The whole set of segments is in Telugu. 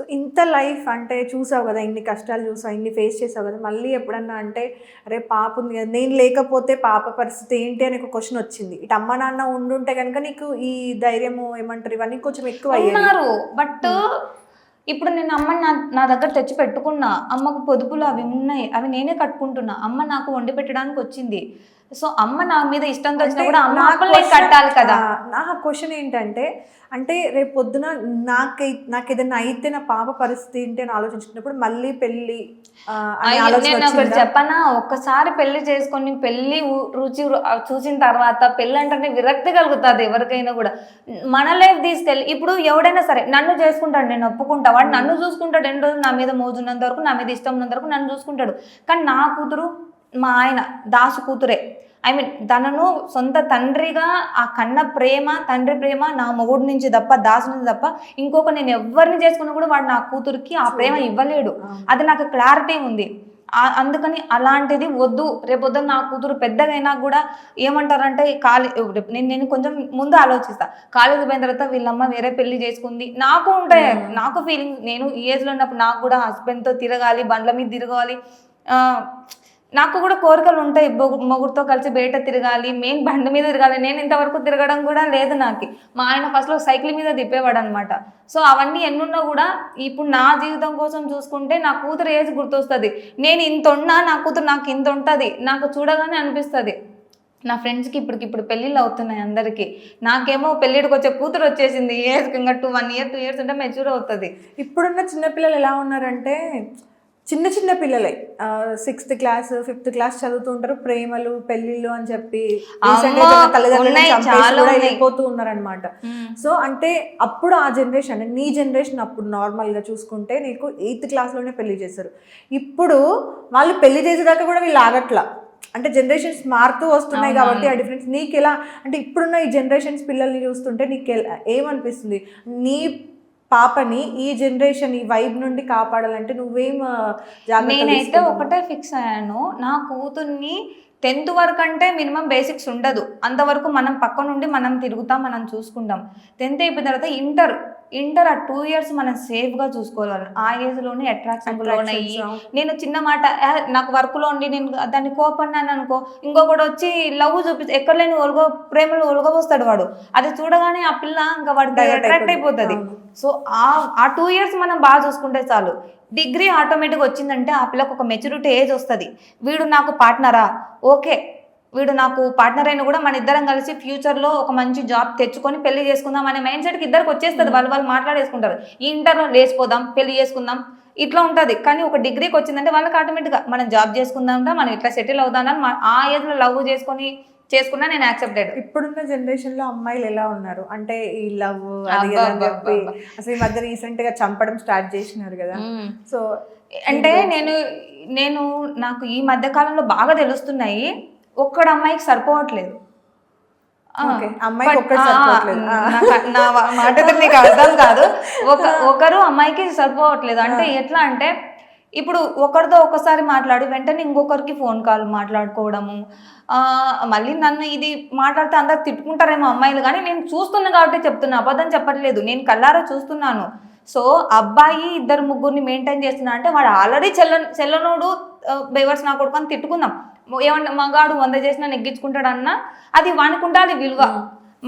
సో ఇంత లైఫ్ అంటే చూసావు కదా ఇన్ని కష్టాలు చూసావు ఇన్ని ఫేస్ చేసావు కదా మళ్ళీ ఎప్పుడన్నా అంటే అరే పాప ఉంది కదా నేను లేకపోతే పాప పరిస్థితి ఏంటి? అని ఒక క్వశ్చన్ వచ్చింది. ఇటు అమ్మ నాన్న ఉండుంటే కనుక నీకు ఈ ధైర్యము ఏమంటారు ఇవన్నీ కొంచెం ఎక్కువ అయ్యేది ఉన్నారు. బట్ ఇప్పుడు నేను అమ్మని నా నా దగ్గర తెచ్చి పెట్టుకున్నా అమ్మకు పొదుపులు అవి ఉన్నాయి అవి నేనే కట్టుకుంటున్నా అమ్మ నాకు వండి పెట్టడానికి వచ్చింది. సో అమ్మ నా మీద ఇష్టంతో వచ్చినా కూడా అమ్మ కట్టాలి కదా. నా క్వశ్చన్ ఏంటంటే అంటే రేపు పొద్దున నాకై నాకు ఏదైనా అయితే నా పాప పరిస్థితి ఏంటి అని ఆలోచించుకున్నప్పుడు మళ్ళీ పెళ్ళి? చెప్పనా? ఒక్కసారి పెళ్ళి చేసుకొని పెళ్ళి రుచి చూసిన తర్వాత పెళ్ళి అంటే విరక్తి కలుగుతుంది ఎవరికైనా కూడా. మన లైఫ్ తీసుకెళ్ళి ఇప్పుడు ఎవడైనా సరే నన్ను చేసుకుంటాడు నేను ఒప్పుకుంటా. వాడు నన్ను చూసుకుంటాడు ఎన్ని రోజులు నా మీద మోజున్నంత వరకు నా మీద ఇష్టం ఉన్నంత వరకు నన్ను చూసుకుంటాడు. కానీ నా కూతురు మా ఆయన దాసు కూతురే. ఐ మీన్ తనను సొంత తండ్రిగా ఆ కన్న ప్రేమ తండ్రి ప్రేమ నా మొగుడు నుంచి తప్ప దాసు నుంచి తప్ప ఇంకొక నేను ఎవరిని చేసుకున్నా కూడా వాడు నా కూతురికి ఆ ప్రేమ ఇవ్వలేడు. అది నాకు క్లారిటీ ఉంది. అందుకని అలాంటిది వద్దు. రేపొద్దున నా కూతురు పెద్దగైనా కూడా ఏమంటారంటే కాలే నేను నేను కొంచెం ముందు ఆలోచిస్తా. కాలేజీ పోయిన తర్వాత వీళ్ళమ్మ వేరే పెళ్ళి చేసుకుంది. నాకు ఉంటాయి. నాకు ఫీలింగ్ నేను ఈ ఏజ్లో ఉన్నప్పుడు నాకు కూడా హస్బెండ్తో తిరగాలి బండ్ల మీద తిరగాలి. నాకు కూడా కోరికలు ఉంటాయి. మొగు- మొగుడుతో కలిసి బయట తిరగాలి మెయిన్ బండి మీద తిరగాలి. నేను ఇంతవరకు తిరగడం కూడా లేదు నాకు. మా ఆయన ఫస్ట్లో సైకిల్ మీద తిప్పేవాడు అనమాట సో అవన్నీ ఎన్నున్నా కూడా ఇప్పుడు నా జీవితం కోసం చూసుకుంటే నా కూతురు ఏజ్ గుర్తొస్తుంది. నేను ఇంత ఉన్నా నా కూతురు నాకు ఇంత ఉంటుంది. నాకు చూడగానే అనిపిస్తుంది. నా ఫ్రెండ్స్కి ఇప్పటికి ఇప్పుడు పెళ్ళిళ్ళు అవుతున్నాయి అందరికీ. నాకేమో పెళ్ళిడికి వచ్చే కూతురు వచ్చేసింది. ఏజ్కి ఇంకా two one year two years ఉంటే మెచ్యూర్ అవుతుంది. ఇప్పుడున్న చిన్నపిల్లలు ఎలా ఉన్నారంటే చిన్న చిన్న పిల్లలే. సిక్స్త్ క్లాస్ ఫిఫ్త్ క్లాస్ చదువుతూ ఉంటారు. ప్రేమలు పెళ్ళిళ్ళు అని చెప్పి గా. వెళ్ళిపోతూ ఉన్నారనమాట సో అంటే అప్పుడు ఆ జనరేషన్ నీ జనరేషన్ అప్పుడు నార్మల్గా చూసుకుంటే నీకు ఎయిత్ క్లాస్లోనే పెళ్ళి చేశారు. ఇప్పుడు వాళ్ళు పెళ్ళి చేసేదాకా కూడా వీళ్ళు ఆగట్లా. అంటే జనరేషన్స్ మారుతూ వస్తున్నాయి కాబట్టి ఆ డిఫరెన్స్ నీకు ఎలా అంటే ఇప్పుడున్న ఈ జనరేషన్స్ పిల్లల్ని చూస్తుంటే నీకు ఎలా- ఏమనిపిస్తుంది? నీ పాపని ఈ జనరేషన్ ఈ వైబ్ నుండి కాపాడాలంటే నువ్వేం నేనైతే? ఒకటే ఫిక్స్ అయ్యాను. నా కూతుర్ని టెన్త్ వరకు అంటే మినిమం బేసిక్స్ ఉండదు. అంతవరకు మనం పక్క నుండి మనం తిరుగుతాం మనం చూసుకుంటాం. టెన్త్ అయిపోయిన తర్వాత ఇంటర్ ఇంటర్ ఆ టూ ఇయర్స్ మనం సేఫ్గా చూసుకోవాలి. ఆ ఏజ్లోనే అట్రాక్షన్ నేను చిన్న మాట "ఆ, నాకు వర్క్లో ఉండి నేను దాన్ని కోపడినాను అనుకో ఇంకొకటి వచ్చి లవ్ చూపి ఎక్కడ లేని ఒలగ ప్రేమలు ఒలగబోస్తాడు వాడు. అది చూడగానే ఆ పిల్ల ఇంకా Divert అట్రాక్ట్ అయిపోతుంది. సో ఆ ఆ టూ ఇయర్స్ మనం బాగా చూసుకుంటే చాలు. డిగ్రీ ఆటోమేటిక్గా వచ్చిందంటే ఆ పిల్లకు ఒక మెచ్యూరిటీ ఏజ్ వస్తుంది. వీడు నాకు పార్ట్నరా ఓకే. వీడు నాకు పార్ట్నర్ అయినా కూడా మన ఇద్దరం కలిసి ఫ్యూచర్లో ఒక మంచి జాబ్ తెచ్చుకొని పెళ్ళి చేసుకుందాం అనే మైండ్ సెట్కి ఇద్దరికి వచ్చేస్తుంది. వాళ్ళు వాళ్ళు మాట్లాడేసుకుంటారు. ఈ ఇంటర్లో లేచిపోదాం పెళ్ళి చేసుకుందాం ఇట్లా ఉంటుంది. కానీ ఒక డిగ్రీకి వచ్చిందంటే వాళ్ళకి ఆటోమేటిక్గా మనం జాబ్ చేసుకుందాం మనం ఇట్లా సెటిల్ అవుదాం అని ఆ ఏజ్లో లవ్ చేసుకొని చేసుకున్నా నేను యాక్సెప్టెడ్ ఇప్పుడున్న జనరేషన్లో అమ్మాయిలు ఎలా ఉన్నారు? అంటే ఈ లవ్ అది చెప్పి. అసలు ఈ మధ్య రీసెంట్గా చంపడం స్టార్ట్ చేసినారు కదా. సో అంటే నేను నేను నాకు ఈ మధ్య కాలంలో బాగా తెలుస్తున్నాయి. ఒక్కడ అమ్మాయికి సరిపోవట్లేదు. మాట నీకు అర్థం కాదు. ఒక ఒకరు అమ్మాయికి సరిపోవట్లేదు. అంటే ఎట్లా అంటే ఇప్పుడు ఒకరితో ఒకసారి మాట్లాడి వెంటనే ఇంకొకరికి ఫోన్ కాల్ మాట్లాడుకోవడము మళ్ళీ నన్ను ఇది మాట్లాడితే అందరు తిట్టుకుంటారేమో అమ్మాయిలు కానీ నేను చూస్తున్నా కాబట్టి చెప్తున్నా అబద్ధం చెప్పట్లేదు. నేను కల్లారా చూస్తున్నాను. సో అబ్బాయి ఇద్దరు ముగ్గురిని మెయింటైన్ చేస్తున్నా అంటే వాడు ఆల్రెడీ చెల్ల చెల్లనోడు బేవర్స్ నా కొడుకు అని తిట్టుకుందాం. ఏమన్నా మగాడు వంద చేసినా నెగ్గించుకుంటాడు అది వానుకుంటాలి విలువ.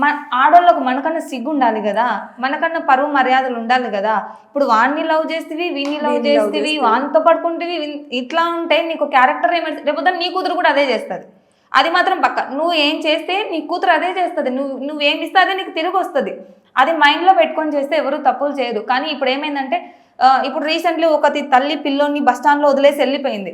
మన ఆడోళ్ళకు మనకన్నా సిగ్గు ఉండాలి కదా. మనకన్నా పరువు మర్యాదలు ఉండాలి కదా. ఇప్పుడు వాడిని లవ్ చేస్తేవి వీడిని లవ్ చేస్తేవి. వానితో పడుకుంటేవి ఇట్లా ఉంటే నీకు క్యారెక్టర్ ఏమైతే రేపు నీ కూతురు కూడా అదే చేస్తుంది. అది మాత్రం పక్క. నువ్వు ఏం చేస్తే నీ కూతురు అదే చేస్తుంది. నువ్వు నువ్వేం ఇస్తే అదే నీకు తిరిగి వస్తుంది. అది మైండ్లో పెట్టుకొని చేస్తే ఎవరు తప్పులు చేయరు కానీ ఇప్పుడు ఏమైందంటే ఇప్పుడు రీసెంట్లీ ఒకటి తల్లి పిల్లోని బస్ స్టాండ్లో వదిలేసి వెళ్ళిపోయింది.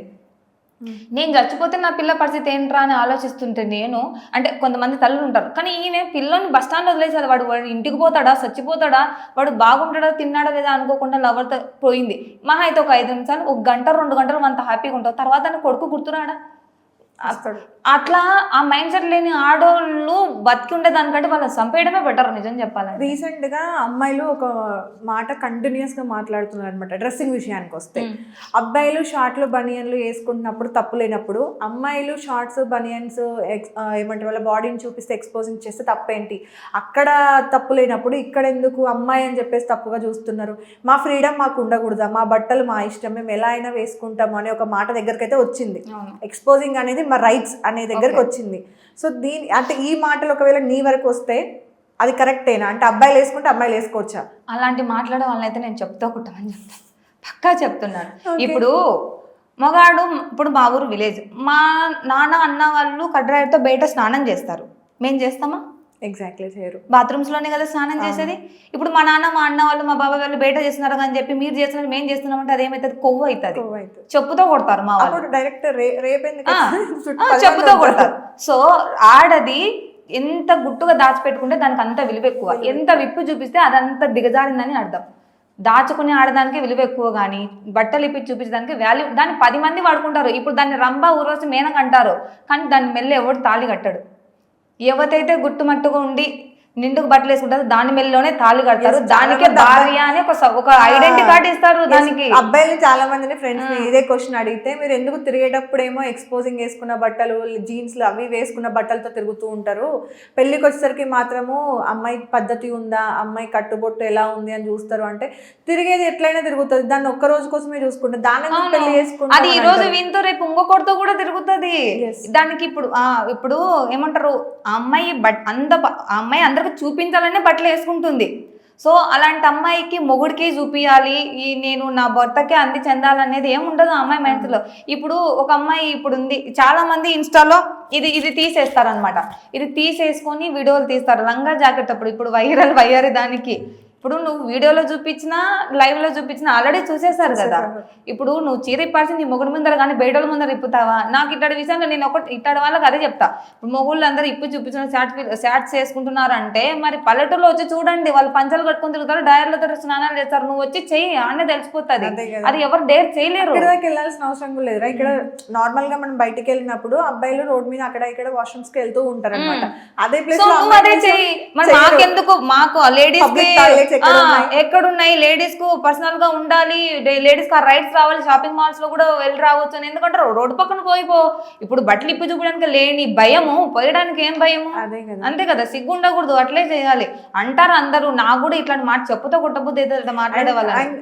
నేను చచ్చిపోతే నా పిల్ల పరిస్థితి ఏంట్రా అని ఆలోచిస్తుంటే నేను అంటే కొంతమంది తల్లులు ఉంటారు. కానీ ఈయన పిల్లని బస్ స్టాండ్ వదిలేసేది వాడు వాడు ఇంటికి పోతాడా? చచ్చిపోతాడా? వాడు బాగుంటాడా? తిన్నాడా లేదా అనుకోకుండా లవర్తో పోయింది. మహా అయితే ఒక ఐదు నిమిషాలు ఒక గంట రెండు గంటలు అంత హ్యాపీగా ఉంటావు. తర్వాత కొడుకు గుర్తురాడా వస్తాడు. అట్లా ఆ మైండ్ సెట్ లేని ఆడోళ్ళు బతికి ఉండే దానికంటే వాళ్ళని చంపేయడమే బెటర్ నిజం చెప్పాలంటే. రీసెంట్గా అమ్మాయిలు ఒక మాట కంటిన్యూస్గా మాట్లాడుతున్నారు అనమాట డ్రెస్సింగ్ విషయానికి వస్తే అబ్బాయిలు షార్ట్లు బనియన్లు వేసుకుంటున్నప్పుడు తప్పు లేనప్పుడు అమ్మాయిలు షార్ట్స్ బనియన్స్ ఏమంటే వాళ్ళ బాడీని చూపిస్తే ఎక్స్పోజింగ్ చేస్తే తప్పేంటి? అక్కడ తప్పు లేనప్పుడు ఇక్కడ ఎందుకు అమ్మాయి అని చెప్పేసి తప్పుగా చూస్తున్నారు? మా ఫ్రీడమ్ మాకు ఉండకూడదా? మా బట్టలు మా ఇష్టం మేము ఎలా అయినా వేసుకుంటాము అనే ఒక మాట దగ్గరికి అయితే వచ్చింది. ఎక్స్పోజింగ్ అనేది మా రైట్స్ అనే దగ్గరికి వచ్చింది. సో దీని అంటే ఈ మాటలు ఒకవేళ నీ వరకు వస్తే అది కరెక్టేనా? అంటే అబ్బాయిలు వేసుకుంటే అమ్మాయిలు వేసుకోవచ్చా? అలాంటి మాట్లాడే వాళ్ళని అయితే నేను చెప్తా కుట్టమని చెప్తాను పక్కా చెప్తున్నాను. ఇప్పుడు మగాడు ఇప్పుడు మా ఊరు విలేజ్. మా నాన్న అన్న వాళ్ళు కడ్రాయితో బయట స్నానం చేస్తారు. మేము చేస్తామా? ఎగ్జాక్ట్లీ చేయరు. బాత్రూమ్స్లోనే కదా స్నానం చేసేది? ఇప్పుడు మా నాన్న మా అన్న వాళ్ళు మా బాబాయ్ వాళ్ళు బయట చేస్తున్నారు అని చెప్పి మీరు చేస్తున్నారు మేము చేస్తున్నాం అంటే అదేమైతుంది? కొవ్వు అవుతుంది. చెప్పుతో కొడతారు మా వాళ్ళు. డైరెక్ట్ చెప్పుతో కొడతారు. సో ఆడది ఎంత గుట్టుగా దాచిపెట్టుకుంటే దానికి అంత విలువ ఎక్కువ. ఎంత విప్పు చూపిస్తే అదంత దిగజారిందని అర్థం. దాచుకుని ఆడదానికి విలువ ఎక్కువ కానీ బట్టలు ఇప్పి చూపించడానికి వాల్యూ దాన్ని పది మంది వాడుకుంటారు. ఇప్పుడు దాన్ని రంభ ఊర్వశి మేనక అంటారు. కానీ దాని మెల్ల ఎవడు తాళి కట్టాడు. యువతైతే గుట్టుమట్టుగా ఉండి నిండుకు బట్టలు వేసుకుంటారో దాని మెల్లోనే తాళి కడతారు. దానికే భార్య అని ఒక ఐడెంటిటీ కార్డు ఇస్తారు దానికి. అబ్బాయిలు చాలా మందిని ఫ్రెండ్స్ ఇదే క్వశ్చన్ అడిగితే మీరు ఎందుకు తిరిగేటప్పుడు ఏమో ఎక్స్పోజింగ్ వేసుకున్న బట్టలు జీన్స్లు అవి వేసుకున్న బట్టలతో తిరుగుతూ ఉంటారు. పెళ్ళికి వచ్చేసరికి మాత్రము అమ్మాయి పద్ధతి ఉందా? అమ్మాయి కట్టుబొట్టు ఎలా ఉంది అని చూస్తారు. అంటే తిరిగేది ఎట్లయినా తిరుగుతుంది. దాన్ని ఒక్క రోజు కోసమే చూసుకుంటారు దాన్ని ఎందుకు పెళ్ళి చేసుకుంటారు అది ఈ రోజు. వీంతో రేపు ఇంకొకటితో కూడా తిరుగుతుంది. దానికి ఇప్పుడు ఆ ఇప్పుడు ఏమంటారు? అమ్మాయి బట్ అంద ఆ అమ్మాయి మనకు చూపించాలనే బట్టలు వేసుకుంటుంది. సో అలాంటి అమ్మాయికి మొగుడికి చూపించాలి ఈ నేను నా భర్తకే అంది చెందాలనేది ఏముండదు ఉండదు ఆ అమ్మాయి మైండ్లో ఇప్పుడు ఒక అమ్మాయి ఇప్పుడు ఉంది చాలా మంది ఇన్స్టాలో ఇది ఇది తీసేస్తారనమాట ఇది తీసేసుకొని వీడియోలు తీస్తారు. లంగా జాకెట్ అప్పుడు ఇప్పుడు వైరల్ వయ్యారి దానికి. ఇప్పుడు నువ్వు వీడియోలో చూపించినా లైవ్లో చూపించినా ఆల్రెడీ చూసేశారు కదా. ఇప్పుడు నువ్వు చీర ఇప్పాల్సి నీ మొగుడు ముందర కానీ బయటల ముందర ఇప్పుతావా? నాకు ఇట్టడి విషయంలో నేను ఒకటి ఇట్టడి వాళ్ళకి అదే చెప్తా. ఇప్పుడు మొగుళ్ళు అందరూ ఇప్పు చూపించిన షార్ట్ షార్ట్స్ వేసుకుంటున్నారు అంటే మరి పల్లెటూరులో వచ్చి చూడండి వాళ్ళు పంచలు కట్టుకొని తిరుగుతారు డైర్లతో స్నానాలు చేస్తారు. నువ్వు వచ్చి చెయ్యి అన్నీ తెలిసిపోతుంది. అది ఎవరు డేర్ చేయలేరు. వెళ్ళాల్సిన అవసరం లేదురా ఇక్కడ నార్మల్గా మనం బయటికి వెళ్ళినప్పుడు అబ్బాయిలు రోడ్ మీద అక్కడ ఇక్కడ వాష్రూమ్స్కి వెళ్తూ ఉంటారు అనమాట అదే ప్లేస్ మాకెందుకు? మాకు లేడీస్ ఎక్కడ ఉన్నాయి? ఎక్కడున్నాయి? లేడీస్కు పర్సనల్గా ఉండాలి. లేడీస్కి రైట్స్ రావాలి. షాపింగ్ మాల్స్లో కూడా వెళ్ళి రావచ్చు అని. ఎందుకంటే రోడ్డు పక్కన పోయిపో ఇప్పుడు బట్టలు ఇప్పి చూపడానికి లేని భయము పోయడానికి ఏం భయము? అంతే కదా. సిగ్గు ఉండకూడదు. అట్లే చేయాలి. అంటారు అందరూ. నాకు కూడా ఇట్లాంటి మాట చెప్పుతో కొట్టబుద్ధి మాట్లాడే వాళ్ళని. అండ్